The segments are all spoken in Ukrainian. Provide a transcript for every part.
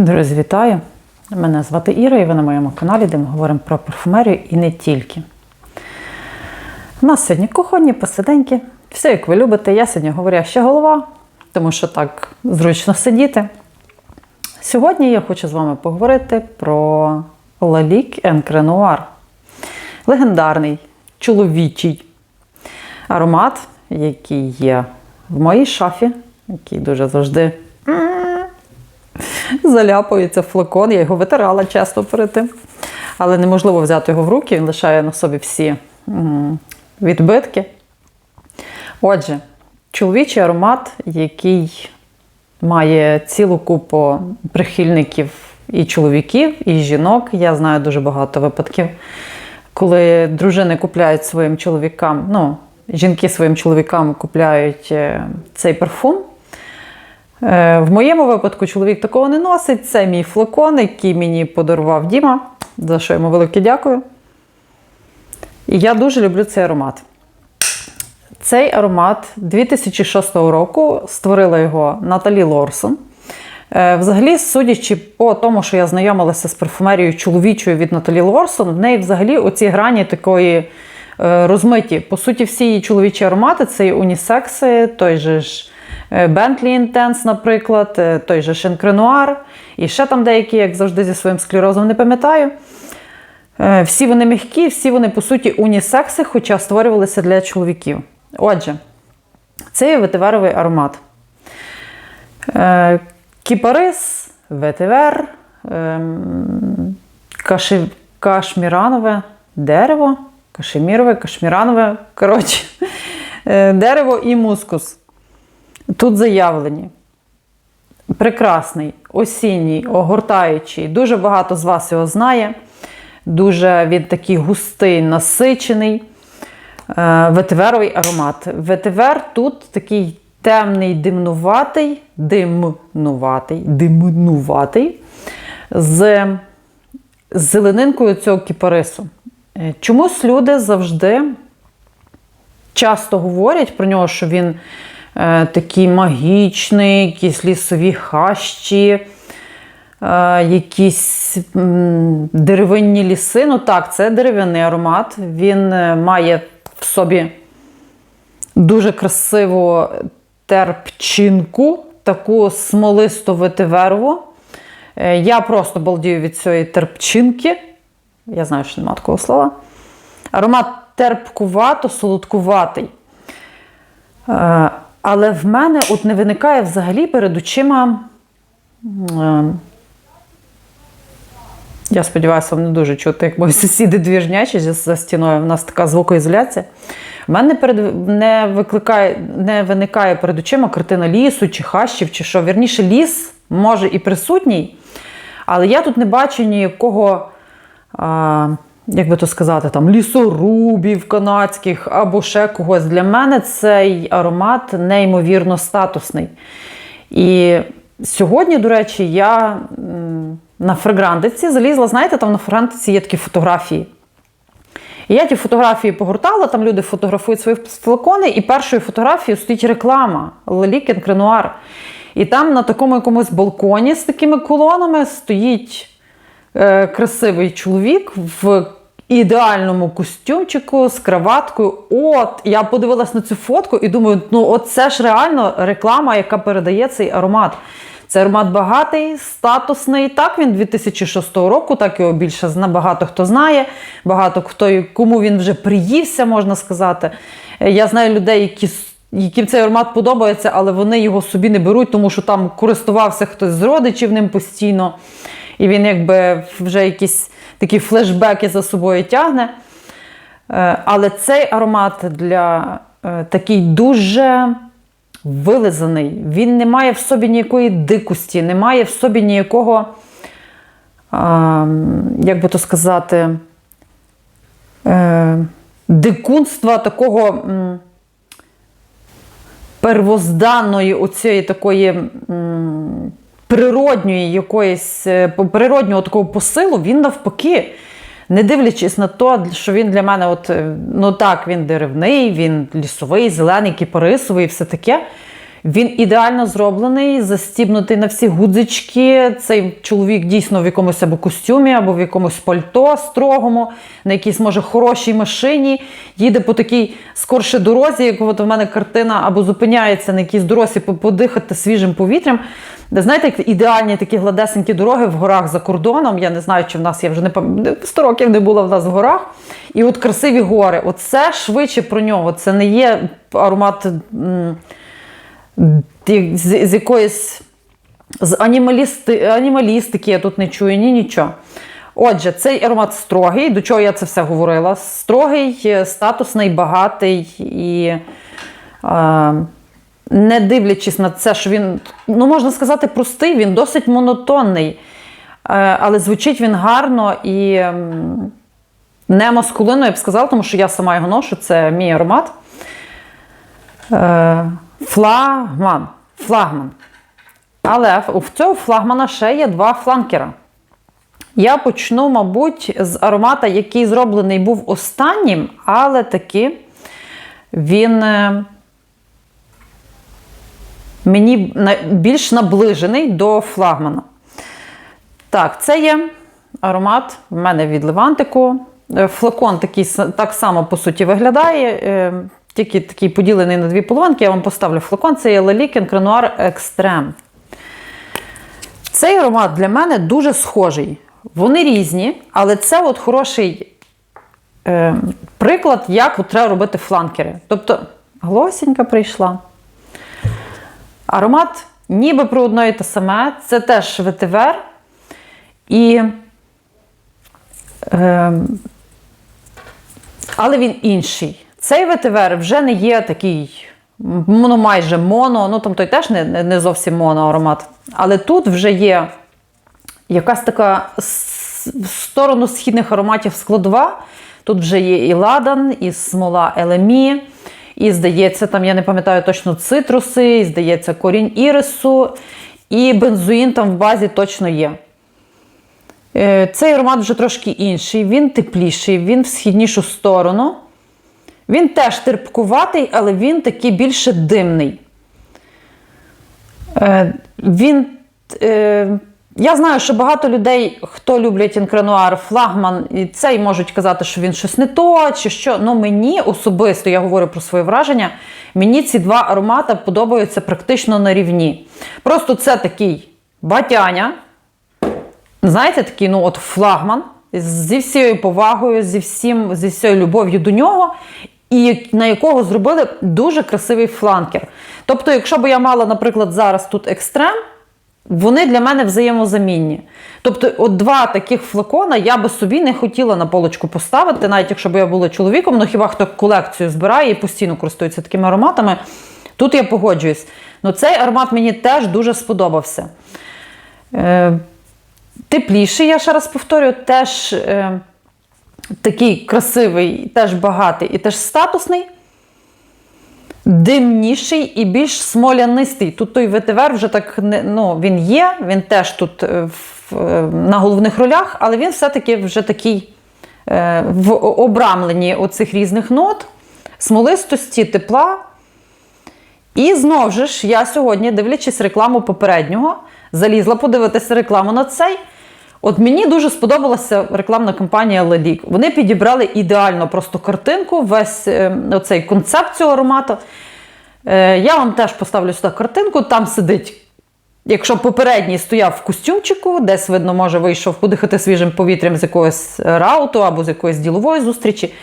Друзі, вітаю! Мене звати Іра, і ви на моєму каналі, де ми говоримо про парфумерію і не тільки. У нас сьогодні кухонні, посиденьки. Все, як ви любите. Я сьогодні говоряща голова, тому що так зручно сидіти. Сьогодні я хочу з вами поговорити про Лалік Енкренуар. Легендарний чоловічий аромат, який є в моїй шафі, який дуже завжди заляпується флакон. Я його витирала часто перед тим. Але неможливо взяти його в руки, він лишає на собі всі відбитки. Отже, чоловічий аромат, який має цілу купу прихильників і чоловіків, і жінок. Я знаю дуже багато випадків, коли дружини купляють своїм чоловікам, ну, жінки своїм чоловікам купляють е, цей парфум. Е, В моєму випадку чоловік такого не носить. Це мій флакон, який мені подарував Діма, за що йому велике дякую. І я дуже люблю цей аромат. Цей аромат 2006 року створила його Наталі Лорсон. Е, Взагалі, судячи по тому, що я знайомилася з парфумерією чоловічою від Наталі Лорсон, в неї взагалі оці грані такої е, розмиті. По суті, всі її чоловічі аромати це і унісекси, той же ж Bentley Intense, наприклад, е, той же Шенкренуар, і ще там деякі, як завжди, зі своїм склерозом не пам'ятаю. Е, Всі вони м'які, всі вони, по суті, унісекси, хоча створювалися для чоловіків. Отже, це є ветиверовий аромат. Е, Кіпарис, ветивер, ем, каши, кашміранове дерево, кашемірове, кашміранове, коротше, е, дерево і мускус. Тут заявлені. Прекрасний, осінній, огортаючий. Дуже багато з вас його знає. Дуже він такий густий, насичений. Е, Ветиверовий аромат. Ветивер тут такий темний, димнуватий, димнуватий, димнуватий з зеленинкою цього кіпарису. Е, Чомусь люди завжди часто говорять про нього, що він е, такий магічний, якісь лісові хащі, е, якісь деревинні ліси. Ну так, це дерев'яний аромат. Він е, має в собі дуже красиву терпчинку, таку смолисто ветиверову. Е, Я просто балдію від цієї терпчинки. Я знаю, що немає такого слова. Аромат терпкувато, солодкуватий. Е, Але в мене от не виникає взагалі перед очима. е, Я сподіваюся, вам не дуже чути, як мої сусіди двіжнячі за- стіною. У нас така звукоізоляція. У мене перед, не, викликає, не виникає перед очима картина лісу чи хащів, чи що. Вірніше, ліс може і присутній, але я тут не бачу ніякого, а, як би то сказати, там, лісорубів канадських або ще когось. Для мене цей аромат неймовірно статусний. І сьогодні, до речі, я на фрагрантиці залізла, знаєте, там на фрагрантиці є такі фотографії. І я ті фотографії погортала, там люди фотографують свої флакони, і першою фотографією стоїть реклама Лелікен Кренуар. І там на такому якомусь балконі з такими колонами стоїть е, красивий чоловік в ідеальному костюмчику з краваткою. От, я подивилась на цю фотку і думаю, ну от це ж реально реклама, яка передає цей аромат. Це аромат багатий, статусний. Так, він 2006 року, так його більше багато хто знає, багато хто кому він вже приївся, можна сказати. Е, Я знаю людей, які, яким цей аромат подобається, але вони його собі не беруть, тому що там користувався хтось з родичів ним постійно. І він якби вже якісь такі флешбеки за собою тягне. Е, Але цей аромат для е, такий дуже вилизаний. Він не має в собі ніякої дикості, не має в собі ніякого, як би то сказати, е, дикунства такого м, первозданної, оцієї такої природньої якоїсь е, природнього такого посилу, він навпаки. Не дивлячись на те, що він для мене, от, е, ну так, він деревний, він лісовий, зелений, кіпарисовий, все таке. Він ідеально зроблений, застібнутий на всі гудзички. Цей чоловік дійсно в якомусь або костюмі, або в якомусь пальто строгому, на якійсь, може, хорошій машині, їде по такій скорше дорозі, як от у мене картина, або зупиняється на якійсь дорозі по- подихати свіжим повітрям. Де, знаєте, як ідеальні такі гладесенькі дороги в горах за кордоном. Я не знаю, чи в нас я вже не пам'ятаю, 100 років не була в нас в горах. І от красиві гори. Оце швидше про нього. Це не є аромат. м, з, з якоїсь з анімалісти, анімалістики я тут не чую, ні нічого. Отже, цей аромат строгий, до чого я це все говорила. Строгий, е, статусний, багатий і е, не дивлячись на це, що він, ну можна сказати, простий, він досить монотонний. Е, але звучить він гарно і не маскулинно, я б сказала, тому що я сама його ношу, це мій аромат. Е, Флагман. Флагман. Але в цього флагмана ще є два фланкера. Я почну, мабуть, з аромата, який зроблений був останнім, але таки він е, мені більш наближений до флагмана. Так, це є аромат в мене від Левантику. Е, Флакон такий так само по суті виглядає. Тільки такий поділений на дві половинки. Я вам поставлю флакон. Це є Лелікін Кренуар Екстрем. Цей аромат для мене дуже схожий. Вони різні, але це от хороший е, приклад, як от треба робити фланкери. Тобто, глосінька прийшла. Аромат ніби про одно і те саме. Це теж ветивер. І, е, але він інший. Цей ветивер вже не є такий ну, майже моно, ну там той теж не, не- зовсім моно аромат. Але тут вже є якась така в сторону східних ароматів складова. Тут вже є і ладан, і смола елемі, і, здається, там, я не пам'ятаю точно цитруси, і, здається, корінь ірису, і бензоїн там в базі точно є. Е, Цей аромат вже трошки інший, він тепліший, він в східнішу сторону. Він теж терпкуватий, але він такий більше димний. Е, Він. Е, я знаю, що багато людей, хто люблять інкренуар, флагман, і цей можуть казати, що він щось не то, чи що. Ну мені особисто, я говорю про своє враження, мені ці два аромати подобаються практично на рівні. Просто це такий батяня, знаєте, такий ну, от флагман зі всією повагою, зі всім, зі всією любов'ю до нього, і на якого зробили дуже красивий фланкер. Тобто, якщо б я мала, наприклад, зараз тут екстрем, вони для мене взаємозамінні. Тобто, от два таких флакона я би собі не хотіла на полочку поставити, навіть якщо б я була чоловіком, ну хіба хто колекцію збирає і постійно користується такими ароматами. Тут я погоджуюсь. Ну, цей аромат мені теж дуже сподобався. Е, тепліший, я ще раз повторюю, теж е, такий красивий, теж багатий і теж статусний. Димніший і більш смолянистий. Тут той ветивер вже так ну, він є, він теж тут е, в, е, на головних ролях, але він все-таки вже такий е, в обрамленні оцих різних нот, смолистості, тепла. І знову ж, я сьогодні, дивлячись рекламу попереднього, залізла подивитися рекламу на цей. От мені дуже сподобалася рекламна кампанія Лелік. Вони підібрали ідеально просто картинку, весь е, оцей концепт цього аромату. Е, я вам теж поставлю сюди картинку. Там сидить, якщо попередній стояв в костюмчику, десь, видно, може, вийшов подихати свіжим повітрям з якогось рауту або з якоїсь ділової зустрічі.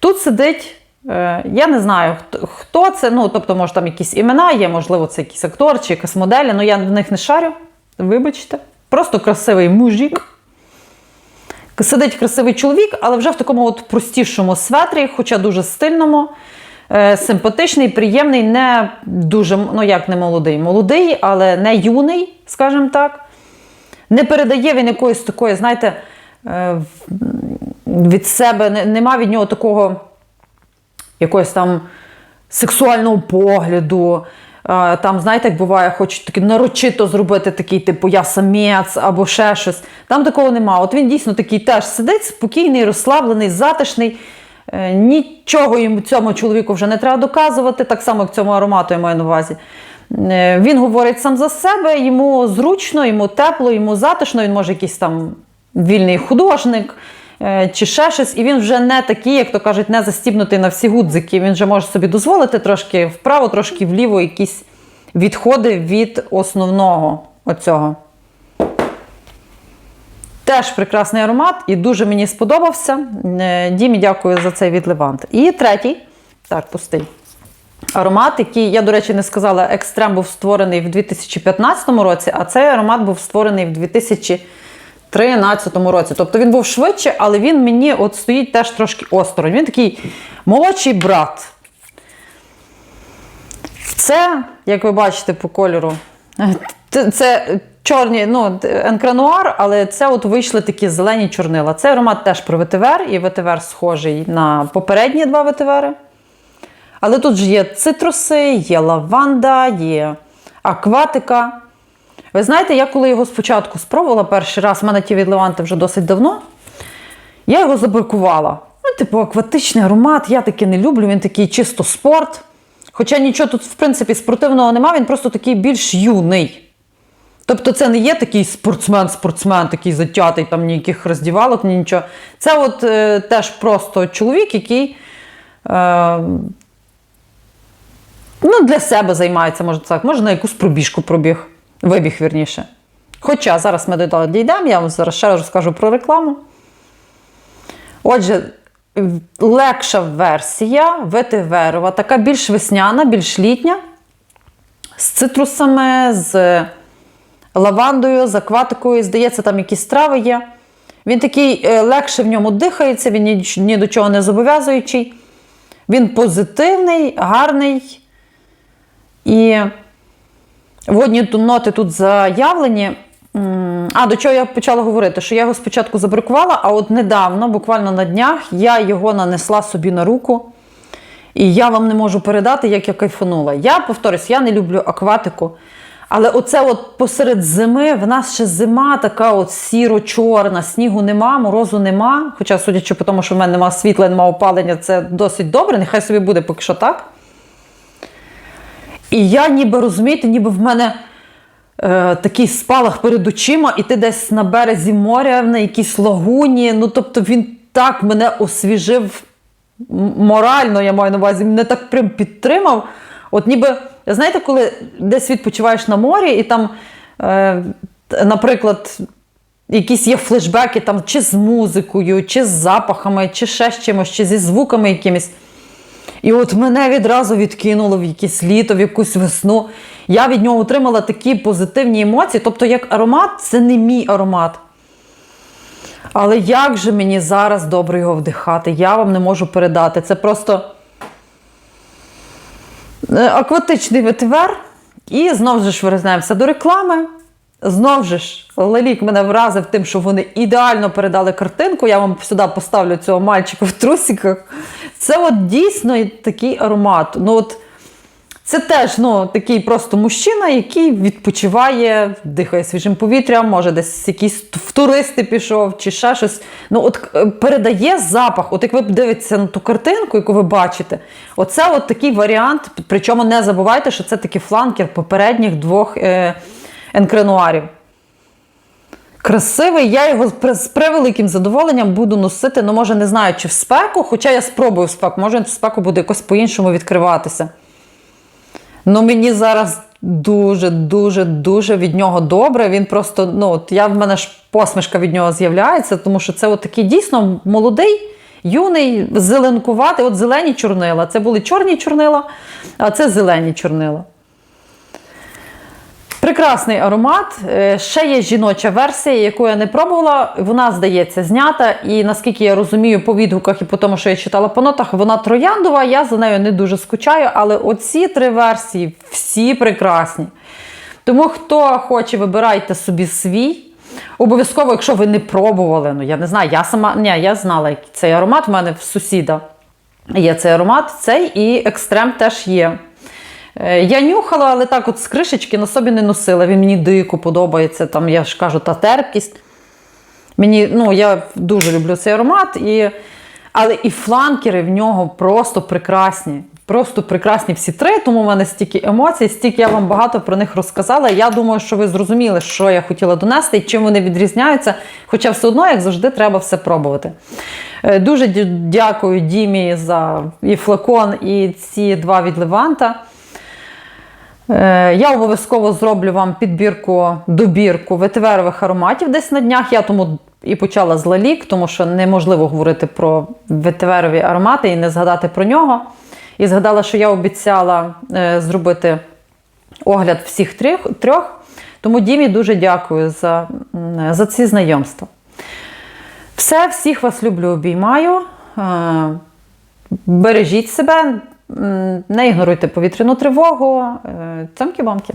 Тут сидить. е, Я не знаю, хто- це. Ну, тобто, може, там якісь імена є, можливо, це якийсь актор чи якась модель, але я в них не шарю. Вибачте. Просто красивий мужик. Сидить красивий чоловік, але вже в такому от простішому светрі, хоча дуже стильному, е, симпатичний, приємний, не дуже, ну як не молодий, молодий, але не юний, скажімо так. Не передає він якоїсь такої, знаєте, е, від себе, не- нема від нього такого якогось там сексуального погляду. Там, знаєте, як буває, хочуть таки нарочито зробити такий, типу, я самець або ще щось. Там такого нема. От він дійсно такий теж сидить, спокійний, розслаблений, затишний. Е, Нічого йому цьому чоловіку вже не треба доказувати, так само, як цьому аромату я маю на увазі. Е, Він говорить сам за себе, йому зручно, йому тепло, йому затишно, він може якийсь там вільний художник чи ще щось, і він вже не такий, як то кажуть, не застібнутий на всі гудзики. Він вже може собі дозволити трошки вправо, трошки вліво якісь відходи від основного оцього. Теж прекрасний аромат і дуже мені сподобався. Е, Дімі, дякую за цей від Левант. І третій, так, пустий. Аромат, який, я, до речі, не сказала, екстрем був створений в 2015 році, а цей аромат був створений в 2013 році. Тобто він був швидше, але він мені от стоїть теж трошки осторонь. Він такий молодший брат. Це, як ви бачите по кольору, це- це чорні, ну, енкрануар, але це от вийшли такі зелені чорнила. Цей аромат теж про ветивер, і ветивер схожий на попередні два ветивери. Але тут ж є цитруси, є лаванда, є акватика. Ви знаєте, я коли його спочатку спробувала перший раз, в мене ті від Леванти вже досить давно, я його забракувала. Ну, типу, акватичний аромат, я таки не люблю, він такий чисто спорт. Хоча нічого тут, в принципі, спортивного нема, він просто такий більш юний. Тобто це не є такий спортсмен-спортсмен, такий затятий, там ніяких роздівалок, ні нічого. Це от е, теж просто чоловік, який е, ну, для себе займається, можна так, може на якусь пробіжку пробіг, вибіг вірніше. Хоча зараз ми до того дійдемо, я вам зараз ще раз розкажу про рекламу. Отже, легша версія ветиверова, така більш весняна, більш літня, з цитрусами, з лавандою, з акватикою, здається, там якісь трави є. Він такий е, легше в ньому дихається, він ні, ні до чого не зобов'язуючий. Він позитивний, гарний. І водні ноти тут заявлені. А, до чого я почала говорити? Що я його спочатку забракувала, а от недавно, буквально на днях, я його нанесла собі на руку. І я вам не можу передати, як я кайфанула. Я повторюсь, я не люблю акватику. Але оце от посеред зими, в нас ще зима така от сіро-чорна, снігу нема, морозу нема. Хоча, судячи по тому, що в мене нема світла, нема опалення, це досить добре, нехай собі буде поки що так. І я ніби розумієте, ніби в мене е, такий спалах перед очима, і ти десь на березі моря, на якійсь лагуні. Ну, тобто він так мене освіжив морально, я маю на увазі, мене так прям підтримав. От ніби, знаєте, коли десь відпочиваєш на морі, і там, е, наприклад, якісь є флешбеки там, чи з музикою, чи з запахами, чи ще з чимось, чи зі звуками якимись. І от мене відразу відкинуло в якесь літо, в якусь весну. Я від нього отримала такі позитивні емоції. Тобто, як аромат, це не мій аромат. Але як же мені зараз добре його вдихати? Я вам не можу передати. Це просто е, акватичний ветивер. І знову ж вирізнаємося до реклами. Знову ж Лелік мене вразив тим, що вони ідеально передали картинку. Я вам сюди поставлю цього мальчика в трусиках. Це от дійсно такий аромат. Ну от це теж ну, такий просто мужчина, який відпочиває, дихає свіжим повітрям, може десь якийсь в туристи пішов чи ще щось. Ну, от е, передає запах. От як ви дивитеся на ту картинку, яку ви бачите, оце от такий варіант. Причому не забувайте, що це такий фланкер попередніх двох е, енкренуарів. Красивий, я його з превеликим задоволенням буду носити. Ну, може, не знаю, чи в спеку, хоча я спробую в спеку, може, в спеку буде якось по-іншому відкриватися. Ну, мені зараз дуже, дуже, дуже від нього добре. Він просто, ну, от я в мене ж посмішка від нього з'являється, тому що це от такий дійсно молодий, юний, зеленкуватий, от зелені чорнила. Це були чорні чорнила, а це зелені чорнила. Прекрасний аромат. Е, Ще є жіноча версія, яку я не пробувала. Вона, здається, знята. І наскільки я розумію по відгуках і по тому, що я читала по нотах, вона трояндова. Я за нею не дуже скучаю. Але оці три версії всі прекрасні. Тому хто хоче, вибирайте собі свій. Обов'язково, якщо ви не пробували, ну я не знаю, я сама ні, я знала цей аромат. в мене в сусіда є цей аромат, цей і екстрем теж є. Е, Я нюхала, але так от з кришечки на собі не носила. Він мені дико подобається. Там, я ж кажу, та терпкість. Мені, ну, я дуже люблю цей аромат. І... Але і фланкери в нього просто прекрасні. просто прекрасні всі три, тому в мене стільки емоцій, стільки я вам багато про них розказала. Я думаю, що ви зрозуміли, що я хотіла донести і чим вони відрізняються. Хоча все одно, як завжди, треба все пробувати. Е, Дуже дякую Дімі за і флакон, і ці два від Леванта. Е, Я обов'язково зроблю вам підбірку, добірку ветиверових ароматів десь на днях. Я тому і почала з лалік, тому що неможливо говорити про ветиверові аромати і не згадати про нього. І згадала, що я обіцяла е, зробити огляд всіх трьох. Тому Дімі дуже дякую за, за ці знайомства. Все, всіх вас люблю, обіймаю. Е, Бережіть себе, не ігноруйте повітряну тривогу. Е, Цьомкі-бомки.